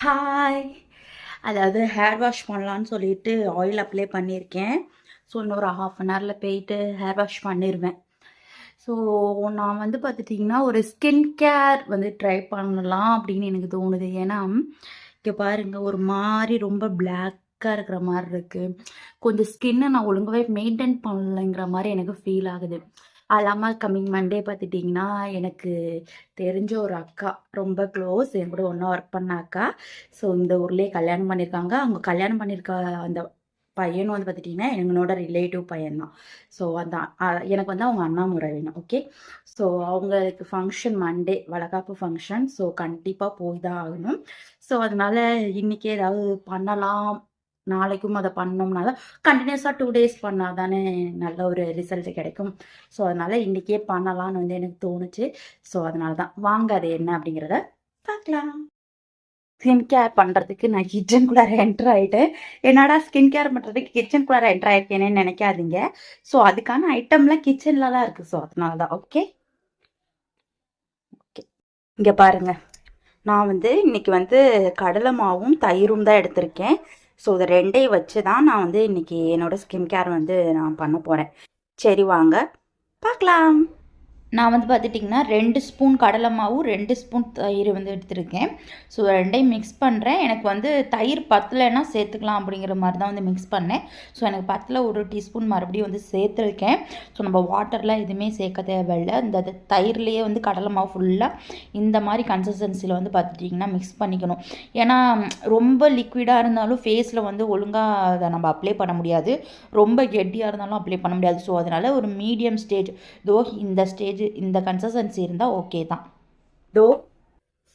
Hi அதாவது hair wash பண்ணலான்னு சொல்லிட்டு ஆயில் அப்ளை பண்ணியிருக்கேன். ஸோ இன்னொரு ஹாஃப் அன் ஹவரில் போயிட்டு ஹேர் வாஷ் பண்ணிடுவேன் ஸோ நான் வந்து பார்த்துட்டிங்கன்னா ஒரு ஸ்கின் கேர் வந்து ட்ரை பண்ணலாம் அப்படின்னு எனக்கு தோணுது. ஏன்னா இங்கே பாருங்கள் ஒரு மாதிரி ரொம்ப பிளாக்காக இருக்கிற மாதிரி இருக்குது கொஞ்சம் ஸ்கின்னை நான் ஒழுங்காகவே மெயின்டைன் பண்ணலைங்கிற மாதிரி எனக்கு ஃபீல் ஆகுது. அது இல்லாமல் கம்மிங் மண்டே பார்த்துட்டிங்கன்னா எனக்கு தெரிஞ்ச ஒரு அக்கா ரொம்ப க்ளோஸ் என் கூட ஒன்றா ஒர்க் பண்ண அக்கா. ஸோ இந்த ஊர்லேயே கல்யாணம் பண்ணியிருக்காங்க அவங்க கல்யாணம் பண்ணியிருக்க அந்த பையனும் வந்து பார்த்துட்டிங்கன்னா எங்களோட ரிலேட்டிவ் பையன்தான். ஸோ அந்த எனக்கு வந்து அவங்க அண்ணா முறை வேணும் ஓகே? ஸோ அவங்களுக்கு ஃபங்க்ஷன் மண்டே வளகாப்பு ஃபங்க்ஷன். ஸோ கண்டிப்பாக போய் தான் ஆகணும். ஸோ அதனால இன்றைக்கி ஏதாவது பண்ணலாம். நாளைக்கும் அதை பண்ணோம்னா தான் கண்டினியூஸாக டூ டேஸ் பண்ணால் தானே நல்ல ஒரு ரிசல்ட் கிடைக்கும். ஸோ அதனால் இன்றைக்கே பண்ணலான்னு வந்து எனக்கு தோணுச்சு. ஸோ அதனால தான் வாங்க அது என்ன அப்படிங்கிறத பார்க்கலாம். ஸ்கின் கேர் பண்ணுறதுக்கு நான் கிச்சனுக்குள்ளார என்டர் ஆகிட்டேன் என்னடா ஸ்கின் கேர் பண்ணுறதுக்கு கிச்சனுக்குள்ளார என்டர் ஆயிருக்கேனே நினைக்காதீங்க. ஸோ அதுக்கான ஐட்டம்லாம் கிச்சனில் தான் இருக்குது ஸோ அதனால தான் ஓகே ஓகே இங்கே பாருங்கள் நான் வந்து இன்னைக்கு வந்து கடலை மாவும் தயிரும் தான் எடுத்திருக்கேன். ஸோ இது ரெண்டையும் வச்சு தான் நான் வந்து இன்றைக்கி என்னோட ஸ்கின் கேர் வந்து நான் பண்ண போகிறேன் சரி வாங்க. பார்க்கலாம். நான் வந்து பார்த்துட்டிங்கன்னா ரெண்டு ஸ்பூன் கடலை மாவு ரெண்டு ஸ்பூன் தயிர் வந்து எடுத்திருக்கேன். ஸோ ரெண்டையும் மிக்ஸ் பண்ணுறேன் எனக்கு வந்து தயிர் பத்தலைன்னா சேர்த்துக்கலாம் அப்படிங்கிற மாதிரி தான் வந்து மிக்ஸ் பண்ணேன். ஸோ எனக்கு பத்தில் ஒரு டீஸ்பூன் மறுபடியும் வந்து சேர்த்துருக்கேன். ஸோ நம்ம வாட்டர்லாம் எதுவுமே சேர்க்க தேவையில்லை. இந்த இது தயிர்லேயே வந்து கடலை மாவு ஃபுல்லாக இந்த மாதிரி கன்சிஸ்டன்சியில் வந்து பார்த்துட்டிங்கன்னா மிக்ஸ் பண்ணிக்கணும். ஏன்னா ரொம்ப லிக்விடாக இருந்தாலும் ஃபேஸில் வந்து ஒழுங்காக அதை நம்ம அப்ளை பண்ண முடியாது. ரொம்ப கெட்டியாக இருந்தாலும் அப்ளை பண்ண முடியாது. ஸோ அதனால் ஒரு மீடியம் ஸ்டேஜ் தோ இந்த ஸ்டேஜ் இந்த கன்சிஸ்டன்சி இருந்தால் ஓகே தான். தோ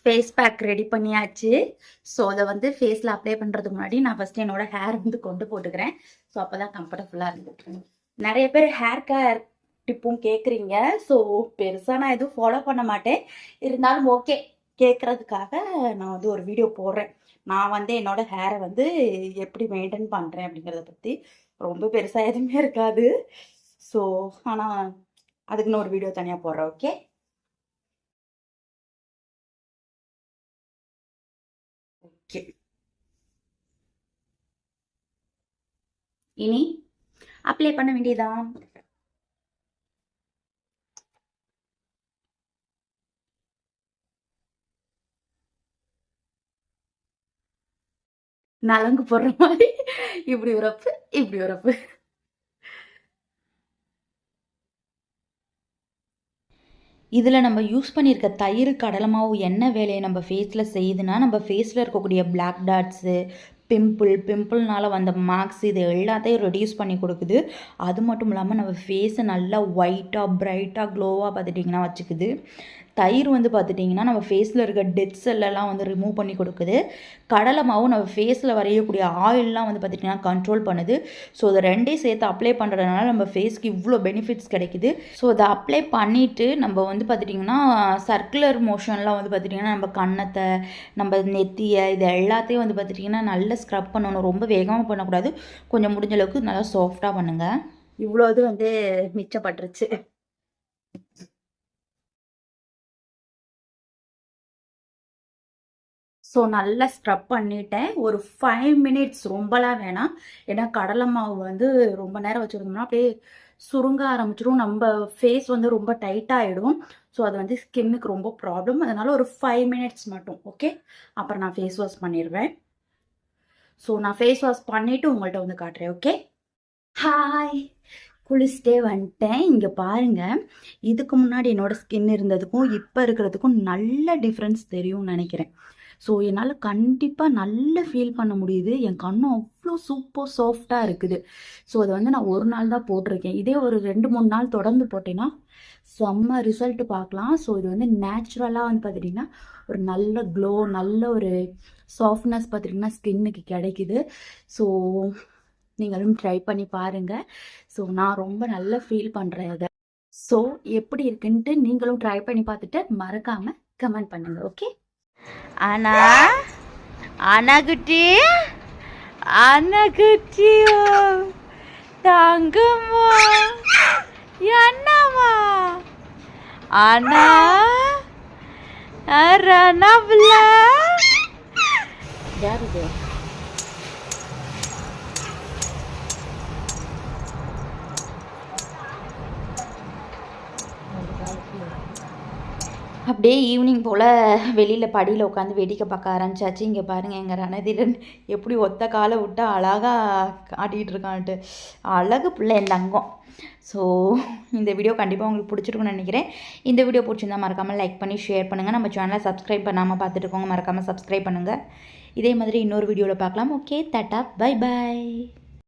ஃபேஸ் பேக் ரெடி பண்ணியாச்சு. ஸோ அதை வந்து ஃபேஸில் அப்ளை பண்ணுறதுக்கு முன்னாடி நான் ஃபஸ்ட்டு என்னோட ஹேர் வந்து கொண்டு போட்டுக்கிறேன். ஸோ அப்போ தான் கம்ஃபர்டபுளாக இருந்துட்டு நிறைய பேர் ஹேர் கேர் டிப்பும் கேட்குறீங்க ஸோ பெருசாக நான் எதுவும் ஃபாலோ பண்ண மாட்டேன். இருந்தாலும் ஓகே கேட்குறதுக்காக நான் வந்து ஒரு வீடியோ போடுறேன். நான் வந்து என்னோட ஹேரை வந்து எப்படி மெயின்டைன் பண்ணுறேன் அப்படிங்கிறத பற்றி ரொம்ப பெருசாக எதுவுமே இருக்காது. ஸோ ஆனால் அதுக்குன்னு ஒரு வீடியோ தனியாக போடுறேன் ஓகே ஓகே இனி அப்ளை பண்ண வேண்டியதான் நலங்கு போடுற மாதிரி. இப்படி ஒரு இப்படி ஒரு இதில் நம்ம யூஸ் பண்ணியிருக்க தயிர் கடலை என்ன வேலையை நம்ம ஃபேஸில் செய்யுதுன்னா நம்ம ஃபேஸில் இருக்கக்கூடிய பிளாக் டாட்ஸு பிம்பிள் பிம்பிள்னால வந்த மார்க்ஸ் இது எல்லாத்தையும் ரெடியூஸ் பண்ணி கொடுக்குது. அது மட்டும் இல்லாமல் நம்ம ஃபேஸை நல்லா ஒயிட்டாக பிரைட்டாக க்ளோவாக பார்த்துட்டிங்கன்னா வச்சுக்குது. தயிர் வந்து பார்த்துட்டிங்கன்னா நம்ம ஃபேஸில் இருக்க டெட் செல்லெல்லாம் வந்து ரிமூவ் பண்ணி கொடுக்குது. கடலை மாவு நம்ம ஃபேஸில் வரையக்கூடிய ஆயிலெலாம் வந்து பார்த்திங்கன்னா கண்ட்ரோல் பண்ணுது. ஸோ அதை ரெண்டையும் சேர்த்து அப்ளை பண்ணுறதுனால நம்ம ஃபேஸ்க்கு இவ்வளோ பெனிஃபிட்ஸ் கிடைக்குது. ஸோ அதை அப்ளை பண்ணிவிட்டு நம்ம வந்து பார்த்துட்டிங்கன்னா சர்க்குலர் மோஷன்லாம் வந்து பார்த்துட்டிங்கன்னா நம்ம கன்னத்தை நம்ம நெத்தியை இது எல்லாத்தையும் வந்து பார்த்துட்டிங்கன்னா நல்லா ஸ்க்ரப் பண்ணணும். ரொம்ப வேகமாக பண்ணக்கூடாது. கொஞ்சம் முடிஞ்ச அளவுக்கு நல்லா சாஃப்டாக பண்ணுங்கள் இவ்வளோ இது வந்து மிச்சப்பட்டுருச்சு. ஸோ நல்லா ஸ்க்ரப் பண்ணிட்டேன். ஒரு ஃபைவ் மினிட்ஸ் ரொம்பலாம் வேணாம். ஏன்னா கடலை மாவு வந்து ரொம்ப நேரம் வச்சுருந்தோம்னா அப்படியே சுருங்க ஆரம்பிச்சிடும் நம்ம ஃபேஸ் வந்து ரொம்ப டைட்டாகிடும் ஸோ அது வந்து ஸ்கின்னுக்கு ரொம்ப ப்ராப்ளம் அதனால் ஒரு ஃபைவ் மினிட்ஸ் மட்டும் ஓகே அப்புறம் நான் ஃபேஸ் வாஷ் பண்ணிடுவேன். ஸோ நான் ஃபேஸ் வாஷ் பண்ணிவிட்டு உங்கள்கிட்ட வந்து காட்டுறேன் ஓகே ஹாய் குளிச்சுட்டே வந்துட்டேன். இங்கே பாருங்கள் இதுக்கு முன்னாடி என்னோடய ஸ்கின் இருந்ததுக்கும் இப்போ இருக்கிறதுக்கும் நல்ல டிஃப்ரென்ஸ் தெரியும்னு நினைக்கிறேன். ஸோ என்னால் கண்டிப்பாக நல்ல ஃபீல் பண்ண முடியுது. என் கண்ணும் அவ்வளோ சூப்பர் சாஃப்டாக இருக்குது. ஸோ அதை வந்து நான் ஒரு நாள் தான் போட்டிருக்கேன். இதே ஒரு ரெண்டு மூணு நாள் தொடர்ந்து போட்டேன்னா செம்ம ரிசல்ட் பார்க்கலாம். ஸோ இது வந்து நேச்சுரலாக வந்து பார்த்துட்டிங்கன்னா ஒரு நல்ல க்ளோ நல்ல ஒரு சாஃப்ட்னஸ் பார்த்துட்டிங்கன்னா ஸ்கின்னுக்கு கிடைக்குது. ஸோ நீங்களும் ட்ரை பண்ணி பாருங்கள் ஸோ நான் ரொம்ப நல்லா ஃபீல் பண்ணுறேன் இதை ஸோ எப்படி இருக்குன்ட்டு நீங்களும் ட்ரை பண்ணி பார்த்துட்டு மறக்காமல் கமெண்ட் பண்ணுங்கள் ஓகே அண்ணா அண்ணா குட்டி அண்ணா தங்கம்மா என்னம்மா அண்ணா ரணா பிள்ளை யார் இது? அப்படியே ஈவினிங் போல் வெளியில் படியில் உட்காந்து வேடிக்கை பார்க்க ஆரம்பிச்சாச்சு. இங்கே பாருங்கள் எங்கள் ரணதீரன் எப்படி ஒத்த காலை விட்டு அழகாக காட்டிகிட்டு இருக்கான்ட்டு. அழகு பிள்ளை என் தங்கம். ஸோ இந்த வீடியோ கண்டிப்பாக உங்களுக்கு பிடிச்சிருக்குன்னு நினைக்கிறேன். இந்த வீடியோ பிடிச்சிருந்தா மறக்காமல் லைக் பண்ணி ஷேர் பண்ணுங்கள் நம்ம சேனலை சப்ஸ்கிரைப் பண்ணாமல் பார்த்துட்டு இருக்கோங்க மறக்காமல் சப்ஸ்கிரைப் பண்ணுங்கள் இதே மாதிரி இன்னொரு வீடியோவில் பார்க்கலாம். Okay Tata by by